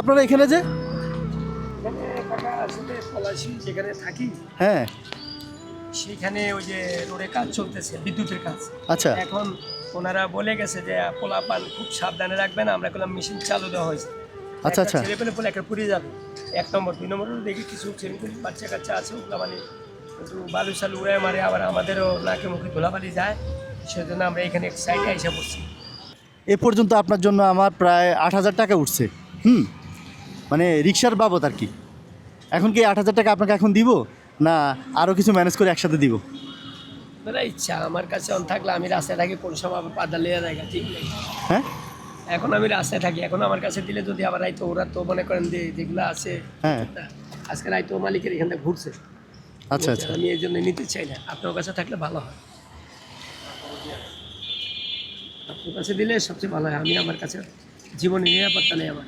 আপনারা এখানে যে? যেখানে থাকি হ্যাঁ। সেখানে ওই যে রোডে কাজ চলতেছে বিদ্যুতের কাজ। আচ্ছা। এখন ওনারা বলে গেছে যে পোলাপান খুব সাবধানে রাখবেন আমরা করলাম মেশিন চালু দেওয়া হয়েছে। আচ্ছা, আচ্ছা। ছেলে পেলে পোলা একটা পুড়িয়ে যাবে। এক নম্বর দুই নম্বর দেখি কিছু ছেলে বাচ্চা কাচ্চা আছে ওগুলা মানে একটু বালু সালু উড়ে মারে আবার আমাদেরও নাকে মুখে ধুলাবালি যায়। সেজন্য আমরা এখানে এক সাইডে এসে পড়ছি। এ পর্যন্ত আপনার জন্য আমার প্রায় আট হাজার টাকা উঠছে। হুম? মানে রিক্সার বাবদ আর কি। এখন কি আট হাজার টাকা আপনাকে এখন দিব না আরও কিছু ম্যানেজ করে একসাথে দিব? দাদা ইচ্ছা আমার কাছে অন থাকলে আমি রাস্তায় থাকি কোন সময় আবার পাদা লেয়া জায়গা ঠিক নেই। হ্যাঁ? এখন আমি রাস্তায় থাকি এখন আমার কাছে দিলে যদি আবার রাইতো ওরা তো মনে করেন যে যেগুলো আছে হ্যাঁ। আজকে রাইতো মালিকের এখান থেকে ঘুরছে। আচ্ছা আচ্ছা। আমি এই জন্য নিতে চাই না আপনার কাছে থাকলে ভালো হয়। আপনার কাছে দিলে সবচেয়ে ভালো হয় আমি আমার কাছে জীবনের নিরাপত্তা নেই আমার।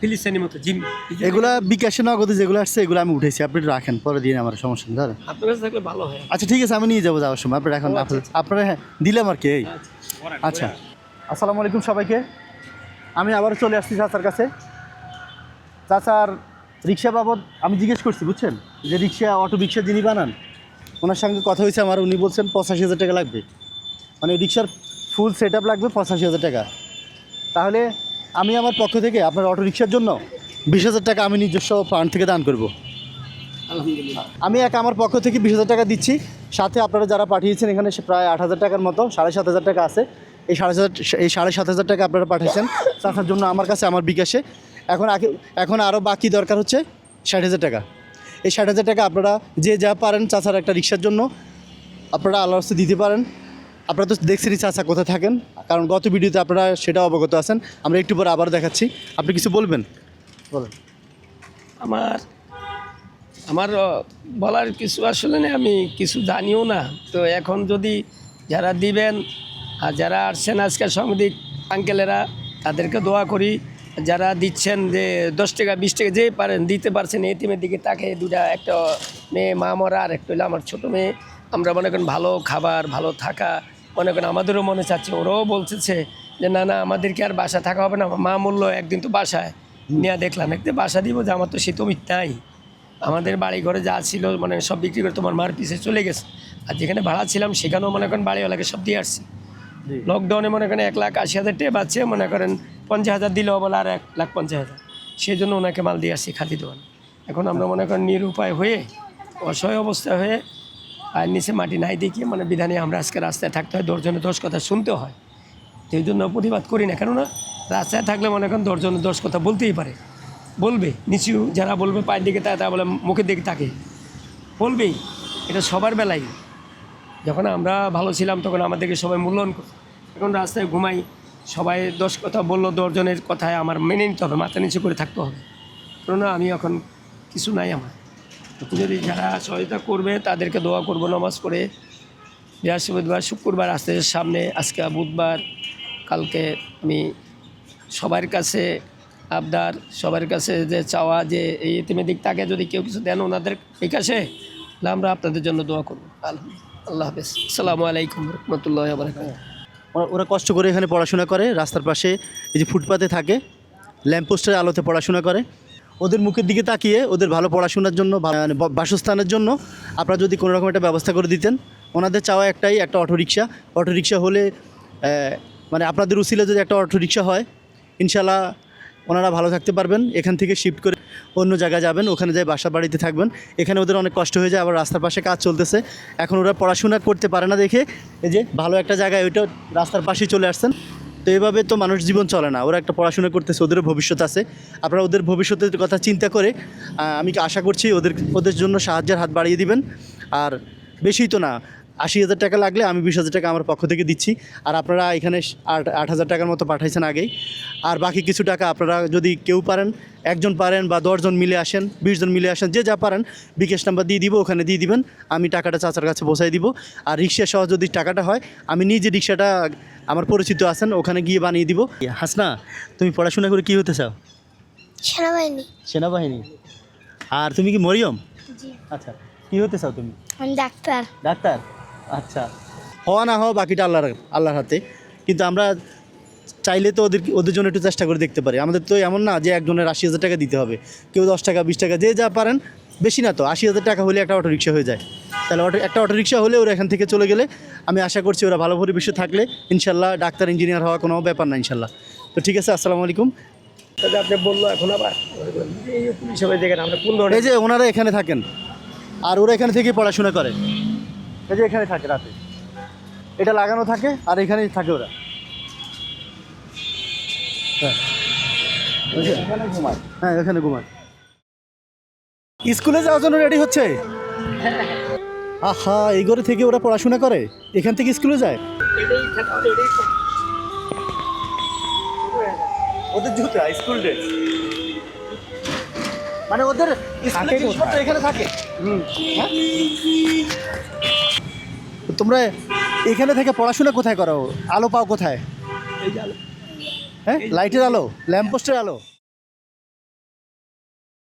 ফিলিস্তানি মতো জিম এগুলা বিকাশে নগদে যেগুলো আসছে এগুলো আমি উঠেছি আপনি রাখেন পরে দিন আমার সমস্যা নেই ধরেন আপনার কাছে থাকলে ভালো হয়। আচ্ছা ঠিক আছে আমি নিয়ে যাব যাওয়ার সময়। আপনার এখন আচ্ছা, আপনার- আপনারা হ্যাঁ দিলাম আর কি এই। আচ্ছা আসসালামু আলাইকুম সবাইকে। আমি আবার চলে আসছি চাচার কাছে। চাচার রিক্সা বাবদ আমি জিজ্ঞেস করছি বুঝছেন? যে রিক্সা অটো রিক্সা যিনি বানান ওনার সঙ্গে কথা হয়েছে আমার উনি বলছেন পঁচাশি হাজার টাকা লাগবে। মানে রিক্সার ফুল সেট আপ লাগবে পঁচাশি হাজার টাকা। তাহলে আমি আমার পক্ষ থেকে আপনার অটো রিক্সার জন্য বিশ হাজার টাকা আমি নিজস্ব ফান্ড থেকে দান করব। আলহামদুলিল্লাহ। আমি এক আমার পক্ষ থেকে বিশ হাজার টাকা দিচ্ছি। সাথে আপনারা যারা পাঠিয়েছেন এখানে সে প্রায় আট হাজার টাকার মতো সাড়ে সাত হাজার টাকা আছে। এই সাড়ে সাত এই সাড়ে সাত হাজার টাকা আপনারা পাঠিয়েছেন। তার জন্য আমার কাছে আমার বিকাশে। এখন এখন আরও বাকি দরকার হচ্ছে ষাট হাজার টাকা। এই ষাট হাজার টাকা আপনারা যে যা পারেন চাচার একটা রিক্সার জন্য আপনারা আল্লাহ দিতে পারেন। আপনারা তো দেখছেনই চাচা কোথায় থাকেন? কারণ গত ভিডিওতে আপনারা সেটা অবগত আছেন। আমরা একটু পরে আবার দেখাচ্ছি। আপনি কিছু বলবেন? বলেন। আমার আমার বলার কিছু আসলে না আমি কিছু জানিও না। তো এখন যদি যারা দিবেন, আর যারা আসছেন আজকে সাংবাদিক আঙ্কেলেরা, তাদেরকে দোয়া করি, যারা দিচ্ছেন যে দশ টাকা, বিশ টাকা, যেই পারেন, দিতে পারছেন এটিমের দিকে তাকে দুটা একটা মেয়ে, মা মরা আর একটা হলো আমার ছোটো মেয়ে। আমরা মনে করেন ভালো খাবার, ভালো থাকা মনে করেন আমাদেরও মনে চাচ্ছে ওরাও বলতেছে যে না না আমাদেরকে আর বাসা থাকা হবে না। মা মূল্য একদিন তো বাসায়। নিয়ে দেখলাম একদিন বাসা দিব যে আমার তো সে শীত নাই আমাদের বাড়ি ঘরে যা ছিল মানে সব বিক্রি করে তোমার মার পিছে চলে গেছে। আর যেখানে ভাড়া ছিলাম সেখানেও মনে করেন বাড়িওয়ালাকে সব দিয়ে আসছি। লকডাউনে মনে করেন এক লাখ আশি হাজার টাকা পাচ্ছে মনে করেন পঞ্চাশ হাজার দিলেও বলে আর এক লাখ পঞ্চাশ হাজার। সেই জন্য ওনাকে মাল দিয়ে আসছি খাতি দোকান এখন আমরা মনে করেন নিরুপায় হয়ে অসহায় অবস্থা হয়ে আর নিচে মাটি নাই দেখিয়ে মানে বিধানে আমরা আজকে রাস্তায় থাকতে হয় দশজনে দশ কথা শুনতে হয়। এই জন্য প্রতিবাদ করি না, কেননা রাস্তায় থাকলে মনে করেন দশজনে দশ কথা বলতেই পারে। বলবে, নিচু যারা বলবে, পায়ের দিকে তারা বলে মুখের দিকে তাকে। বলবেই, এটা সবার বেলায়। যখন আমরা ভালো ছিলাম, তখন আমাদেরকে সবাই মূল্যায়ন করত। এখন রাস্তায় ঘুমাই, সবাই দশ কথা বলল, দশজনের কথায় আমার মেনে নিতে হবে, মাথা নিচু করে থাকতে হবে। কেননা আমি এখন কিছু নাই আমার। যদি যারা সহায়তা করবে, তাদেরকে দোয়া করব নামাজ পড়ে। বৃহস্পতিবার, শুক্রবার আসতে সামনে, আজকে বুধবার, কালকে আমি সবার কাছে আবদার, সবার কাছে যে চাওয়া যে এই এতিমের দিক তাকে যদি কেউ কিছু দেন ওনাদের বিকাশে, তাহলে আমরা আপনাদের জন্য দোয়া করব। আলহামদুলিল্লাহ। আল্লাহ হাফেজ। আসসালামু আলাইকুম রহমতুল্লাহ ওরা কষ্ট করে এখানে পড়াশোনা করে, রাস্তার পাশে এই যে ফুটপাতে থাকে, ল্যাম্পপোস্টের আলোতে পড়াশোনা করে। ওদের মুখের দিকে তাকিয়ে ওদের ভালো পড়াশোনার জন্য মানে বাসস্থানের জন্য আপনারা যদি কোনো রকম একটা ব্যবস্থা করে দিতেন, ওনাদের চাওয়া একটাই, একটা অটোরিকশা। অটোরিকশা হলে মানে আপনাদের উচিলে যদি একটা অটোরিকশা হয় ইনশাল্লাহ ওনারা ভালো থাকতে পারবেন। এখান থেকে শিফট করে অন্য জায়গায় যাবেন, ওখানে যাই বাসা বাড়িতে থাকবেন। এখানে ওদের অনেক কষ্ট হয়ে যায়, আবার রাস্তার পাশে কাজ চলতেছে। এখন ওরা পড়াশোনা করতে পারে না দেখে, এই যে ভালো একটা জায়গায় ওইটা রাস্তার পাশেই চলে আসছেন। তো এভাবে তো মানুষ জীবন চলে না। ওরা একটা পড়াশোনা করতেছে ওদেরও ভবিষ্যৎ আছে। আপনারা ওদের ভবিষ্যতের কথা চিন্তা করে আমি আশা করছি ওদের ওদের জন্য সাহায্যের হাত বাড়িয়ে দিবেন। আর বেশি তো না, আশি হাজার টাকা লাগলে আমি বিশ হাজার টাকা আমার পক্ষ থেকে দিচ্ছি। আর আপনারা এখানে আট আট হাজার টাকার মতো পাঠাইছেন আগেই। আর বাকি কিছু টাকা আপনারা যদি কেউ পারেন একজন পারেন বা দশজন মিলে আসেন বিশজন মিলে আসেন যে যা পারেন বিকাশ নাম্বার দিয়ে দিব ওখানে দিয়ে দিবেন আমি টাকাটা চাচার কাছে পৌঁছাই দিব। আর রিক্সা সহ যদি টাকাটা হয় আমি নিজে রিক্সাটা আমার পরিচিত আছেন ওখানে গিয়ে বানিয়ে দিব। হাসনা তুমি পড়াশোনা করে কি হতে চাও? সেনাবাহিনী। সেনাবাহিনী। আর তুমি কি মরিয়ম? আচ্ছা কি হতে চাও তুমি? আমি ডাক্তার। ডাক্তার? আচ্ছা। হওয়া না হওয়া বাকিটা আল্লাহর আল্লাহর হাতে। কিন্তু আমরা চাইলে তো ওদের ওদের জন্য একটু চেষ্টা করে দেখতে পারি। আমাদের তো এমন না যে একজনের আশি হাজার টাকা দিতে হবে। কেউ দশ টাকা বিশ টাকা যে যা পারেন বেশি না তো। আশি হাজার টাকা হলে একটা অটো রিক্সা হয়ে যায়। তাহলে অটো একটা অটো রিক্সা হলে ওরা এখান থেকে চলে গেলে আমি আশা করছি ওরা ভালো পরিবেশে থাকলে ইনশাল্লাহ ডাক্তার ইঞ্জিনিয়ার হওয়া কোনো ব্যাপার না ইনশাল্লাহ। তো ঠিক আছে আসসালামু আলাইকুম। তাহলে আপনি বলল এখন আবার? এই পুলিশ সবাই দেখেন আমরা কোন এই যে ওনারা এখানে থাকেন। আর ওরা এখানে থেকে পড়াশোনা করে। এই যে এখানে থাকে রাতে। এটা লাগানো থাকে আর এখানেই থাকে ওরা। হ্যাঁ এখানে ঘুমায়। স্কুলে যাওয়ার জন্য রেডি হচ্ছে? আহা এই ঘরে থেকে ওরা পড়াশোনা করে? এখান থেকে স্কুলে যায়? ওদের জুতা স্কুল ড্রেস মানে ওদের স্কুলের এখানে থাকে? হ্যাঁ? তোমরা এখানে থেকে পড়াশোনা কোথায় করো? আলো পাও কোথায়? এই যে আলো। হ্যাঁ লাইটের আলো ল্যাম্পপোস্টের আলো।